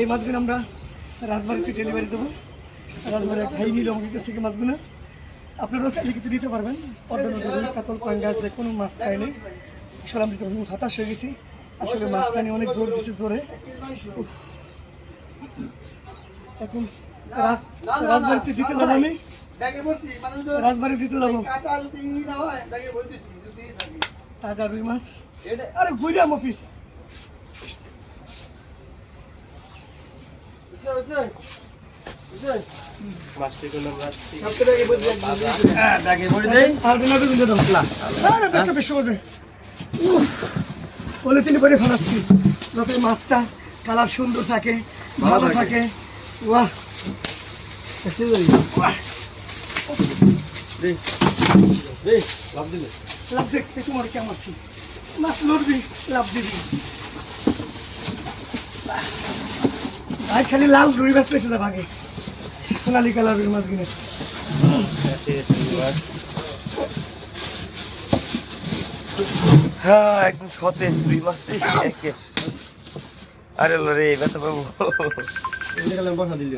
এই মাছগুলো আমরা রাজবাড়িতে ডেলিভারি দেবো। রাজবাড়ি এক ভাই নিল আমাদের কাছ থেকে মাছগুলো। আপনারাও চাইলে কিন্তু দিতে পারবেন। পদ্মা কাতল পাঙ্গাস যে কোনো মাছ চাইলে। আসলে আমি তো হতাশ হয়ে গেছি। আসলে মাছটা নিয়ে অনেক জোর দিছে উফ। এখন রাজ- রাজবাড়িতে দিতে যাব আমি। রাজবাড়ি দিতে যাব তাজা রুই মাছ। আরে ঘুরিয়াম অফিস। তিনি করে ফেলাচ্ছি যাতে মাছটা কালার সুন্দর থাকে ভালো থাকে বাহ বাহ। লাভ দেখতে তোমার কেমন মাছ লড়বি লাভ দিবি ভাই খালি লাল রুই মাছ পেয়েছে ভাগে সোনালি কালার রুই মাছ কিনে হ্যাঁ একদম সতেজ রুই মাছ আরে রে ব্যথা পাবো। বসা দিলি